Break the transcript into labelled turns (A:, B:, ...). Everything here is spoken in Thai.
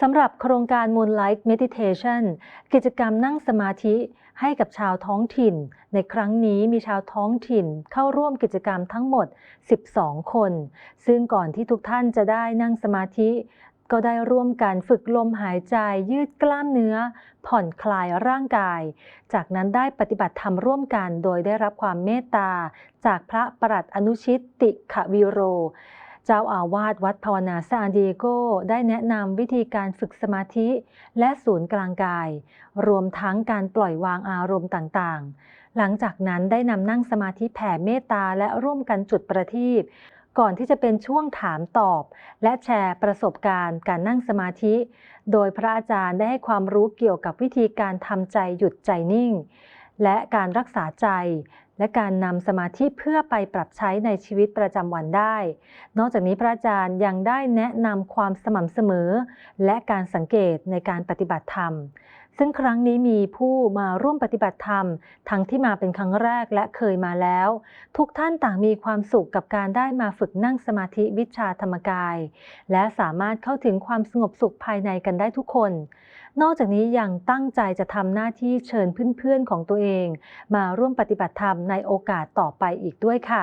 A: สำหรับโครงการ Moonlight Meditation กิจกรรมนั่งสมาธิให้กับชาวท้องถิ่น ในครั้งนี้มีชาวท้องถิ่นเข้าร่วมกิจกรรมทั้งหมด 12 คน ซึ่งก่อนที่ทุกท่านจะได้นั่งสมาธิ ก็ได้ร่วมกันฝึกลมหายใจยืดกล้ามเนื้อ ผ่อนคลายร่างกาย จากนั้นได้ปฏิบัติธรรมร่วมกันโดยได้รับความเมตตา จากพระประหลัดอนุชิตติขวิโร จ้าอาวาสวัดภาวนาซานดิเอโกได้แนะนำวิธีการฝึกสมาธิ และศูนย์กลางกาย รวมทั้งการปล่อยวางอารมณ์ต่างๆ หลังจากนั้นได้นำนั่งสมาธิแผ่เมตตาและร่วมกันจุดประทีปก่อนที่จะเป็นช่วงถามตอบ และแชร์ประสบการณ์การนั่งสมาธิ โดยพระอาจารย์ได้ให้ความรู้เกี่ยวกับวิธีการทำใจหยุดใจนิ่ง และการรักษาใจ และการนำสมาธิเพื่อไปปรับใช้ในชีวิตประจำวันได้ นอกจากนี้พระอาจารย์ยังได้แนะนำความสม่ำเสมอ และการสังเกตในการปฏิบัติธรรม ซึ่งครั้งนี้มีผู้มาร่วมปฏิบัติธรรม ทั้งที่มาเป็นครั้งแรกและเคยมาแล้ว ทุกท่านต่างมีความสุขกับการได้มาฝึกนั่งสมาธิวิชาธรรมกาย และสามารถเข้าถึงความสงบสุขภายในกันได้ทุกคน นอกจากนี้ยังตั้งใจจะทำหน้าที่เชิญเพื่อนๆของตัวเอง มาร่วมปฏิบัติธรรมในโอกาสต่อไปอีกด้วยค่ะ